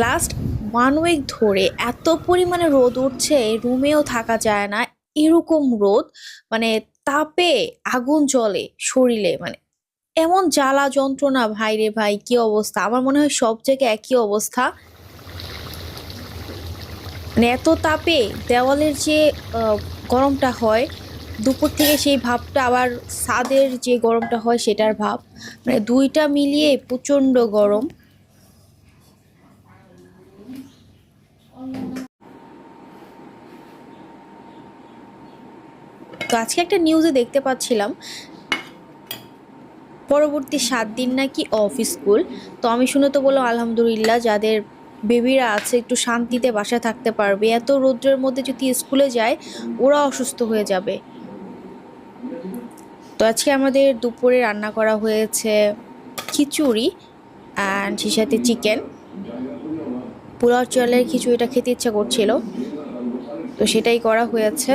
Last one week ধরে এত পরিমাণে রোদ উঠছে রুমেও থাকা যায় না, এরকম রোদ মানে তাপে আগুন জ্বলে শরীরে মানে এমন জ্বালা যন্ত্রণা, ভাই রে ভাই, কি অবস্থা? আমার মনে হয় সব জায়গায় একই অবস্থা। মানে এত তাপে দেওয়ালের যে গরমটা হয়, দুপুর থেকে সেই ভাবটা, আবার ছাদের যে গরমটা হয় সেটার ভাব। মানে দুইটা মিলিয়ে প্রচণ্ড গরম। তো আজকে একটা নিউজে দেখতে পাচ্ছিলাম। পরবর্তী সাত দিন নাকি অফ স্কুল তো আমি শুনে তো বললাম, আলহামদুলিল্লাহ, যাদের বেবিরা আছে, একটু শান্তিতে বাসায় থাকতে পারবে। এত রৌদ্রের মধ্যে যদি স্কুলে যায়, ওরা অসুস্থ হয়ে যাবে। তো আজকে আমাদের দুপুরে রান্না করা হয়েছে খিচুড়ি অ্যান্ড সেই সাথে চিকেন পোলাও চালের খিচুড়িটা খেতে ইচ্ছা করছিল। তো সেটাই করা হয়েছে।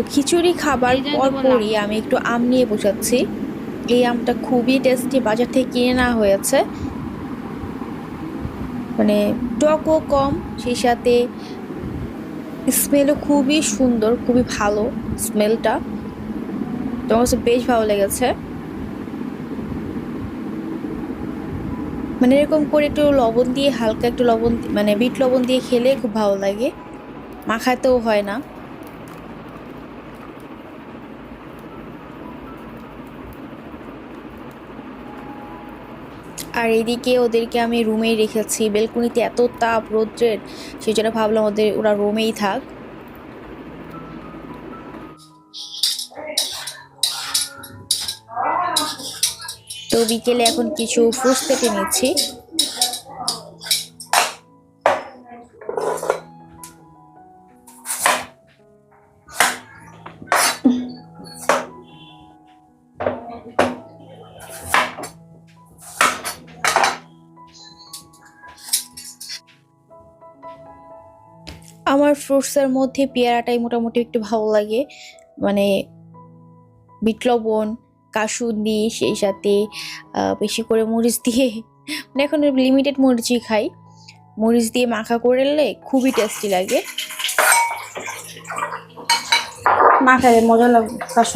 তো খিচুড়ি খাবার পরপরই আমি একটু আম নিয়ে বসাচ্ছি। এই আমটা খুবই টেস্টি বাজার থেকে কিনে নেওয়া হয়েছে। মানে টকও কম সেই সাথে স্মেলও খুবই সুন্দর খুবই ভালো স্মেলটা তো আমার কাছে বেশ ভালো লেগেছে। মানে এরকম করে একটু লবণ দিয়ে হালকা একটু লবণ মানে বিট লবণ দিয়ে খেলে খুব ভালো লাগে। মাখাতেও হয় না। আর এদিকে ওদেরকে আমি রুমেই রেখেছি। বেলকুনিতে এত তাপ, রৌদ্রের সেই জন্য ভাবলাম ওদের, ওরা রুমেই থাক। তো বিকেলে এখন কিছু ফ্রুটস কেটে নিচ্ছি। আমার ফ্রুটসের মধ্যে পেয়ারাটাই মোটামুটি একটু ভালো লাগে। মানে বিট লবণ, কাসুন্দি, সেই সাথে বেশি করে মরিচ দিয়ে মানে এখন লিমিটেড মরিচই খাই। মরিচ দিয়ে মাখা করে করলে খুবই টেস্টি লাগে। মাখালে মজা লাগবে তার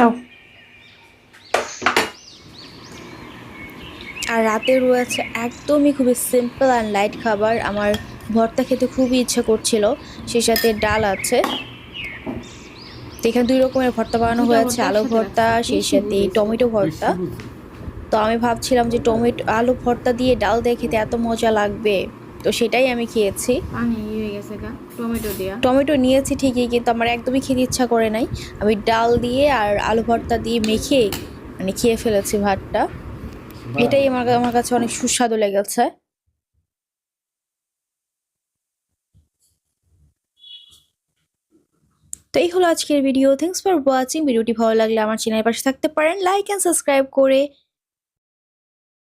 নাও আর রাতে রয়েছে একদমই খুবই সিম্পল অ্যান্ড লাইট খাবার। আমার ভর্তা খেতে খুবই ইচ্ছা করছিল সেই সাথে ডাল আছে। এখানে দুই রকমের ভর্তা বানানো হয়েছে আলু ভর্তা সেই সাথে টমেটো ভর্তা। তো আমি ভাবছিলাম যে টমেটো আলু ভর্তা দিয়ে ডাল দিয়ে খেতে এত মজা লাগবে। তো সেটাই আমি খেয়েছি। টমেটো নিয়েছি ঠিকই কিন্তু আমার একদমই খেতে ইচ্ছা করে নাই। আমি ডাল দিয়ে আর আলু ভর্তা দিয়ে মেখে মানে খেয়ে ফেলেছি ভাতটা। এটাই আমার আমার কাছে অনেক সুস্বাদু লেগেছে। তো এই হলো আজকের ভিডিও। থ্যাংকস ফর ওয়াচিং ভিডিওটি ভালো লাগলে আমার চ্যানেলের পাশে থাকতে পারেন। লাইক অ্যান্ড সাবস্ক্রাইব করে